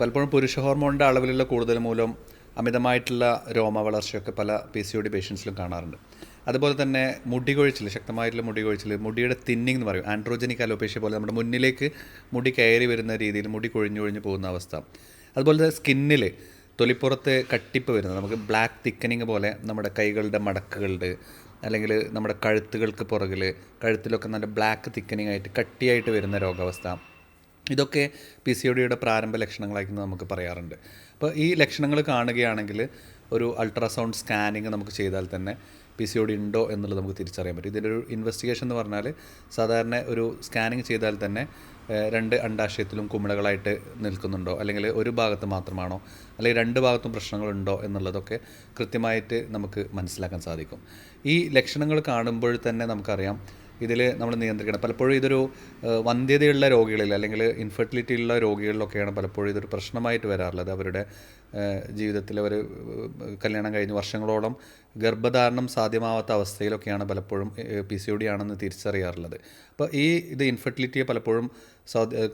പലപ്പോഴും പുരുഷ ഹോർമോണിന്റെ അളവിലുള്ള കൂടുതൽ മൂലം അമിതമായിട്ടുള്ള രോമ വളർച്ചയൊക്കെ പല പി സി ഒ ഡി പേഷ്യൻസിലും കാണാറുണ്ട്. അതുപോലെ തന്നെ മുടി കൊഴിച്ചിൽ ശക്തമായിട്ടുള്ള മുടി കൊഴിച്ചിൽ മുടിയുടെ തിന്നിങ് എന്ന് പറയും. ആൻഡ്രോജനിക് അലോപേഷ്യ പോലെ നമ്മുടെ മുന്നിലേക്ക് മുടി കയറി വരുന്ന രീതിയിൽ മുടി കൊഴിഞ്ഞു കൊഴിഞ്ഞു പോകുന്ന അവസ്ഥ. അതുപോലെ തന്നെ സ്കിന്നിൽ തൊലിപ്പുറത്ത് കട്ടിപ്പ് വരുന്നത് നമുക്ക് ബ്ലാക്ക് തിക്കനിങ് പോലെ നമ്മുടെ കൈകളുടെ മടക്കുകളുടെ അല്ലെങ്കിൽ നമ്മുടെ കഴുത്തുകൾക്ക് പുറകിൽ കഴുത്തിലൊക്കെ നല്ല ബ്ലാക്ക് തിക്കനിങ് ആയിട്ട് കട്ടിയായിട്ട് വരുന്ന രോഗാവസ്ഥ. ഇതൊക്കെ പി സി ഒ ഡിയുടെ പ്രാരംഭ ലക്ഷണങ്ങളായിട്ട് നമുക്ക് പറയാറുണ്ട്. അപ്പോൾ ഈ ലക്ഷണങ്ങൾ കാണുകയാണെങ്കിൽ ഒരു അൾട്രാസൗണ്ട് സ്കാനിങ് നമുക്ക് ചെയ്താൽ തന്നെ പി സി ഒ ഡി ഉണ്ടോ എന്നുള്ളത് നമുക്ക് തിരിച്ചറിയാൻ പറ്റും. ഇതിന്റെ ഒരു ഇൻവെസ്റ്റിഗേഷൻ എന്ന് പറഞ്ഞാൽ സാധാരണ ഒരു സ്കാനിങ് ചെയ്താൽ തന്നെ രണ്ട് അണ്ടാശയത്തിലും കുമിളകളായിട്ട് നിൽക്കുന്നുണ്ടോ? അല്ലെങ്കിൽ ഒരു ഭാഗത്ത് മാത്രമാണോ? അല്ലെങ്കിൽ രണ്ട് ഭാഗത്തും പ്രശ്നങ്ങളുണ്ടോ എന്നുള്ളതൊക്കെ കൃത്യമായിട്ട് നമുക്ക് മനസ്സിലാക്കാൻ സാധിക്കും. ഈ ലക്ഷണങ്ങൾ കാണുമ്പോൾ തന്നെ നമുക്കറിയാം ഇതിൽ നമ്മൾ നിയന്ത്രിക്കണം. പലപ്പോഴും ഇതൊരു വന്ധ്യതയുള്ള രോഗികളിൽ അല്ലെങ്കിൽ ഇൻഫെർട്ടിലിറ്റി ഉള്ള രോഗികളിലൊക്കെയാണ് പലപ്പോഴും ഇതൊരു പ്രശ്നമായിട്ട് വരാറുള്ളത്. അവരുടെ ജീവിതത്തിൽ അവർ കല്യാണം കഴിഞ്ഞ് വർഷങ്ങളോളം ഗർഭധാരണം സാധ്യമാവാത്ത അവസ്ഥയിലൊക്കെയാണ് പലപ്പോഴും പി സി ഒ ഡി ആണെന്ന് തിരിച്ചറിയാറുള്ളത്. അപ്പോൾ ഈ ഇത് ഇൻഫെർട്ടിലിറ്റിയെ പലപ്പോഴും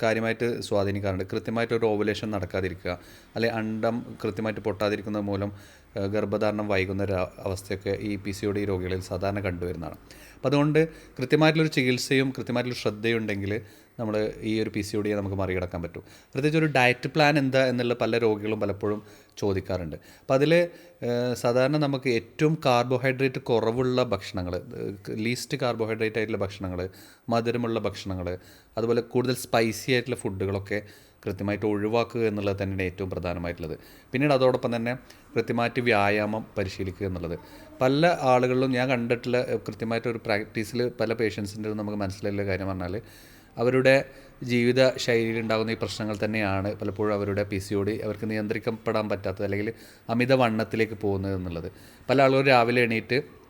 കാര്യമായിട്ട് സ്വാധീനിക്കാറുണ്ട്. കൃത്യമായിട്ട് ഒരു ഓവുലേഷൻ നടക്കാതിരിക്കുക അല്ലെ അണ്ടം കൃത്യമായിട്ട് പൊട്ടാതിരിക്കുന്നത് മൂലം ഗർഭധാരണം വൈകുന്ന ഒരു അവസ്ഥയൊക്കെ ഈ പി സി ഒ ഡി രോഗികളിൽ സാധാരണ കണ്ടുവരുന്നതാണ്. അപ്പോൾ അതുകൊണ്ട് കൃത്യമായിട്ടുള്ളൊരു ചികിത്സയും കൃത്യമായിട്ടുള്ള ശ്രദ്ധയും ഉണ്ടെങ്കിൽ നമ്മൾ ഈ ഒരു പി സി ഒ ഡിയെ നമുക്ക് മറികടക്കാൻ പറ്റും. പ്രത്യേകിച്ച് ഒരു ഡയറ്റ് പ്ലാൻ എന്താ എന്നുള്ള പല രോഗികളും പലപ്പോഴും ചോദിക്കാറുണ്ട്. അപ്പോൾ അതിൽ സാധാരണ നമുക്ക് ഏറ്റവും കാർബോഹൈഡ്രേറ്റ് കുറവുള്ള ഭക്ഷണങ്ങൾ ലീസ്റ്റ് കാർബോഹൈഡ്രേറ്റ് ആയിട്ടുള്ള ഭക്ഷണങ്ങൾ മധുരമുള്ള ഭക്ഷണങ്ങൾ അതുപോലെ കൂടുതൽ സ്പൈസി ആയിട്ടുള്ള ഫുഡുകളൊക്കെ കൃത്യമായിട്ട് ഒഴിവാക്കുക എന്നുള്ളത് തന്നെയാണ് ഏറ്റവും പ്രധാനമായിട്ടുള്ളത്. പിന്നീട് അതോടൊപ്പം തന്നെ കൃത്യമായിട്ട് വ്യായാമം പരിശീലിക്കുക എന്നുള്ളത്. പല ആളുകളിലും ഞാൻ കണ്ടിട്ടുള്ള കൃത്യമായിട്ട് ഒരു പ്രാക്ടീസിൽ പല പേഷ്യൻസിന്റെ നമുക്ക് മനസ്സിലായുള്ള കാര്യം പറഞ്ഞാൽ അവരുടെ ജീവിത ശൈലിയിൽ ഉണ്ടാകുന്ന ഈ പ്രശ്നങ്ങൾ തന്നെയാണ് പലപ്പോഴും അവരുടെ പി സി ഡി അവർക്ക് നിയന്ത്രിക്കപ്പെടാൻ പറ്റാത്തത് അല്ലെങ്കിൽ അമിത വണ്ണത്തിലേക്ക് പോകുന്നത് എന്നുള്ളത്. പല ആളുകളും രാവിലെ എണീറ്റ്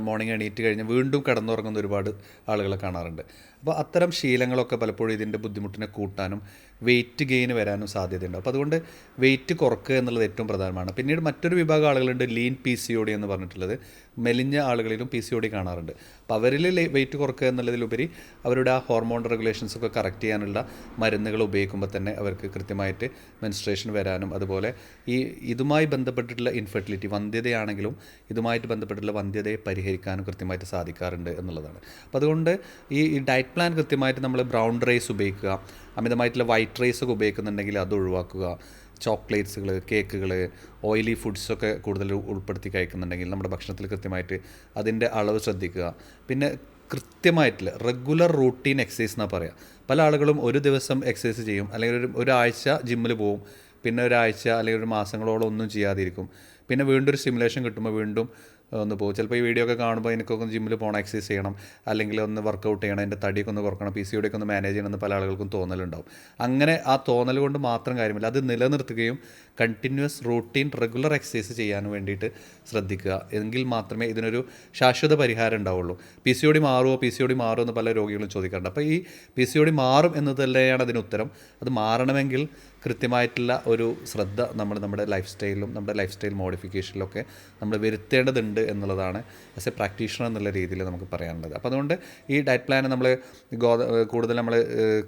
മോർണിംഗ് എണീറ്റ് കഴിഞ്ഞ് വീണ്ടും കിടന്നുറങ്ങുന്ന ഒരുപാട് ആളുകളെ കാണാറുണ്ട്. അപ്പോൾ അത്തരം ശീലങ്ങളൊക്കെ പലപ്പോഴും ഇതിന്റെ ബുദ്ധിമുട്ടിനെ കൂട്ടാനും വെയിറ്റ് ഗെയിൻ വരാനും സാധ്യതയുണ്ട്. അപ്പോൾ അതുകൊണ്ട് വെയിറ്റ് കുറക്കുക എന്നുള്ളത് ഏറ്റവും പ്രധാനമാണ്. പിന്നീട് മറ്റൊരു വിഭാഗം ആളുകളുണ്ട് lean P C O D എന്ന് പറഞ്ഞിട്ടുള്ളത്. മെലിഞ്ഞ ആളുകളിലും പി സി ഒ ഡി കാണാറുണ്ട്. അപ്പോൾ അവരിൽ വെയിറ്റ് കുറക്കുക എന്നുള്ളതിലുപരി അവരുടെ ആ ഹോർമോൺ റെഗുലേഷൻസ് ഒക്കെ കറക്റ്റ് ചെയ്യാനുള്ള മരുന്നുകൾ ഉപയോഗിക്കുമ്പോൾ തന്നെ അവർക്ക് കൃത്യമായിട്ട് മെൻസ്ട്രേഷൻ വരാനും അതുപോലെ ഈ ഇതുമായി ബന്ധപ്പെട്ടിട്ടുള്ള ഇൻഫെർട്ടിലിറ്റി വന്ധ്യതയാണെങ്കിലും ഇതുമായിട്ട് ബന്ധപ്പെട്ടുള്ള വന്ധ്യതയെ പരിഹരിക്കാനും കൃത്യമായിട്ട് സാധിക്കാറുണ്ട് എന്നുള്ളതാണ്. അപ്പോൾ അതുകൊണ്ട് ഈ ഈ ഡയറ്റ് പ്ലാൻ കൃത്യമായിട്ട് നമ്മൾ ബ്രൗൺ റൈസ് ഉപയോഗിക്കുക അമിതമായിട്ടുള്ള വൈറ്റ് റൈസ് ഒക്കെ ഉപയോഗിക്കുന്നുണ്ടെങ്കിൽ അത് ഒഴിവാക്കുക. ചോക്ലേറ്റ്സുകൾ കേക്കുകൾ ഓയിലി ഫുഡ്സൊക്കെ കൂടുതൽ ഉൾപ്പെടുത്തി കഴിക്കുന്നുണ്ടെങ്കിൽ നമ്മുടെ ഭക്ഷണത്തിൽ കൃത്യമായിട്ട് അതിന്റെ അളവ് ശ്രദ്ധിക്കുക. പിന്നെ കൃത്യമായിട്ടുള്ള റെഗുലർ റൂട്ടീൻ എക്സസൈസ് എന്നാണ് പറയുക പല ആളുകളും ഒരു ദിവസം എക്സസൈസ് ചെയ്യും അല്ലെങ്കിൽ ഒരു ഒരാഴ്ച ജിമ്മിൽ പോവും. പിന്നെ ഒരാഴ്ച അല്ലെങ്കിൽ ഒരു മാസങ്ങളോളം ഒന്നും ചെയ്യാതിരിക്കും. പിന്നെ വീണ്ടും ഒരു സിമുലേഷൻ കിട്ടുമ്പോൾ വീണ്ടും ഒന്ന് പോകും. ചിലപ്പോൾ ഈ വീഡിയോ ഒക്കെ കാണുമ്പോൾ എനിക്കൊക്കെ ഒന്ന് ജിമ്മിൽ പോകണം എക്സസൈസ് ചെയ്യണം അല്ലെങ്കിൽ ഒന്ന് വർക്കൗട്ട് ചെയ്യണം എന്റെ തടിയൊക്കെ ഒന്ന് കുറക്കണം പി സി ഒക്കെ ഒന്ന് മാനേജ് ചെയ്യണം എന്ന് പല ആളുകൾക്കും തോന്നലുണ്ടാവും. അങ്ങനെ ആ തോന്നൽ കൊണ്ട് മാത്രം കാര്യമില്ല. അത് നിലനിർത്തുകയും കണ്ടിന്യൂസ് റൂട്ടീൻ റെഗുലർ എക്സസൈസ് ചെയ്യാൻ വേണ്ടിയിട്ട് ശ്രദ്ധിക്കുക. എങ്കിൽ മാത്രമേ ഇതിനൊരു ശാശ്വത പരിഹാരം ഉണ്ടാവുള്ളൂ. പി സി ഒ ഡി മാറുമോ പി സി ഒ ഡി മാറുമോ എന്ന് പല രോഗികളും ചോദിക്കാറുണ്ട്. അപ്പോൾ ഈ പി സി ഒ ഡി മാറും എന്ന് തന്നെയാണ് അതിന് ഉത്തരം. അത് മാറണമെങ്കിൽ കൃത്യമായിട്ടുള്ള ഒരു ശ്രദ്ധ നമ്മൾ നമ്മുടെ ലൈഫ് സ്റ്റൈലിലും നമ്മുടെ ലൈഫ് സ്റ്റൈൽ മോഡിഫിക്കേഷനിലൊക്കെ നമ്മൾ വരുത്തേണ്ടതുണ്ട് എന്നുള്ളതാണ് ആസ് എ പ്രാക്ടീഷണർ എന്നുള്ള രീതിയിൽ നമുക്ക് പറയാനുള്ളത്. അപ്പോൾ അതുകൊണ്ട് ഈ ഡയറ്റ് പ്ലാൻ നമ്മൾ ഗോത കൂടുതൽ നമ്മൾ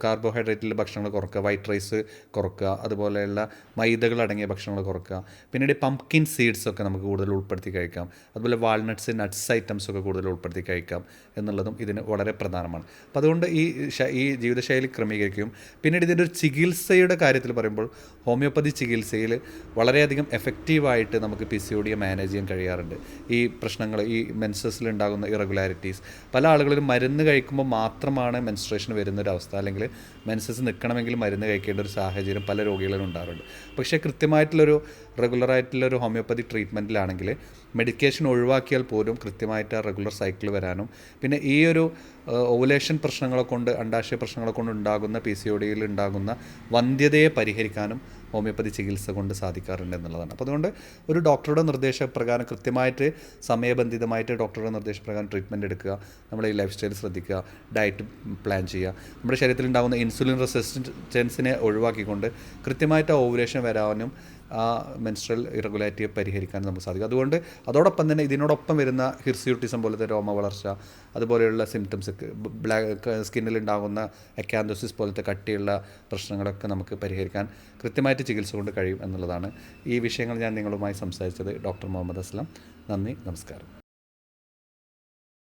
കാർബോഹൈഡ്രേറ്റിലെ ഭക്ഷണങ്ങൾ കുറക്കുക വൈറ്റ് റൈസ് കുറക്കുക അതുപോലെയുള്ള മൈദകൾ അടങ്ങിയ ഭക്ഷണങ്ങൾ കുറക്കുക പിന്നീട് പംകിൻ സീഡ്സ് ഒക്കെ നമുക്ക് കൂടുതൽ ഉൾപ്പെടുത്തി കഴിക്കാം അതുപോലെ വാൾനട്ട്സ് നട്ട്സ് ഐറ്റംസ് ഒക്കെ കൂടുതൽ ഉൾപ്പെടുത്തി കഴിക്കാം എന്നുള്ളതും ഇതിന് വളരെ പ്രധാനമാണ്. അപ്പോൾ അതുകൊണ്ട് ഈ ഈ ജീവിതശൈലി ക്രമീകരിക്കും പിന്നീട് ഇതിന്റെ ഒരു ചികിത്സയുടെ കാര്യത്തിൽ പറയുമ്പോൾ ഹോമിയോപ്പതി ചികിത്സയിൽ വളരെയധികം എഫക്റ്റീവായിട്ട് നമുക്ക് പി സി ഒ ഡിയെ മാനേജ് ചെയ്യാൻ കഴിയാറുണ്ട്. ഈ പ്രശ്നങ്ങൾ ഈ മെൻസസിൽ ഉണ്ടാകുന്ന ഇറഗുലാരിറ്റീസ്. പല ആളുകളും മരുന്ന് കഴിക്കുമ്പോൾ മാത്രമാണ് മെൻസ്ട്രേഷൻ വരുന്നൊരവസ്ഥ. അല്ലെങ്കിൽ മെൻസസ് നിൽക്കണമെങ്കിൽ മരുന്ന് കഴിക്കേണ്ട ഒരു സാഹചര്യം പല രോഗികളിലും ഉണ്ടാറുണ്ട് പക്ഷേ കൃത്യമായിട്ടുള്ളൊരു റെഗുലറായിട്ടുള്ളൊരു ഹോമിയോപ്പതി ട്രീറ്റ്മെന്റിലാണെങ്കിൽ മെഡിക്കേഷൻ ഒഴിവാക്കിയാൽ പോലും കൃത്യമായിട്ട് ആ റെഗുലർ സൈക്കിൾ വരാനും പിന്നെ ഈ ഒരു ഓവുലേഷൻ പ്രശ്നങ്ങളെ കൊണ്ട് അണ്ടാശയ പ്രശ്നങ്ങളെ കൊണ്ട് ഉണ്ടാകുന്ന പി സി ഒ ഡിയിൽ ഉണ്ടാകുന്ന വന്ധ്യതയെ പരിഹരിക്കാനും ഹോമിയോപ്പതി ചികിത്സ കൊണ്ട് സാധിക്കാറുണ്ട് എന്നുള്ളതാണ്. അപ്പോൾ അതുകൊണ്ട് ഒരു ഡോക്ടറുടെ നിർദ്ദേശപ്രകാരം കൃത്യമായിട്ട് സമയബന്ധിതമായിട്ട് ഡോക്ടറുടെ നിർദ്ദേശപ്രകാരം ട്രീറ്റ്മെന്റ് എടുക്കുക നമ്മുടെ ഈ ലൈഫ് സ്റ്റൈൽ ശ്രദ്ധിക്കുക ഡയറ്റ് പ്ലാൻ ചെയ്യുക. നമ്മുടെ ശരീരത്തിൽ ഉണ്ടാകുന്ന ഇൻസുലിൻ റെസിസ്റ്റൻസിനെ ഒഴിവാക്കിക്കൊണ്ട് കൃത്യമായിട്ട് ഓവുലേഷൻ വരാനും ആ മെൻസ്ട്രൽ ഇറഗുലാരിറ്റിയെ പരിഹരിക്കാൻ നമുക്ക് സാധിക്കും. അതുകൊണ്ട് അതോടൊപ്പം തന്നെ ഇതിനോടൊപ്പം വരുന്ന ഹിർസ്യൂട്ടിസം പോലത്തെ രോമ വളർച്ച അതുപോലെയുള്ള സിംറ്റംസ് ബ്ലാക്ക് സ്കിന്നിൽ ഉണ്ടാകുന്ന എക്കാന്തോസിസ് പോലത്തെ കട്ടിയുള്ള പ്രശ്നങ്ങളൊക്കെ നമുക്ക് പരിഹരിക്കാൻ കൃത്യമായിട്ട് ചികിത്സ കൊണ്ട് കഴിയും എന്നുള്ളതാണ് ഈ വിഷയങ്ങൾ ഞാൻ നിങ്ങളുമായി സംസാരിച്ചത് ഡോക്ടർ മുഹമ്മദ് അസ്ലം. നന്ദി നമസ്കാരം.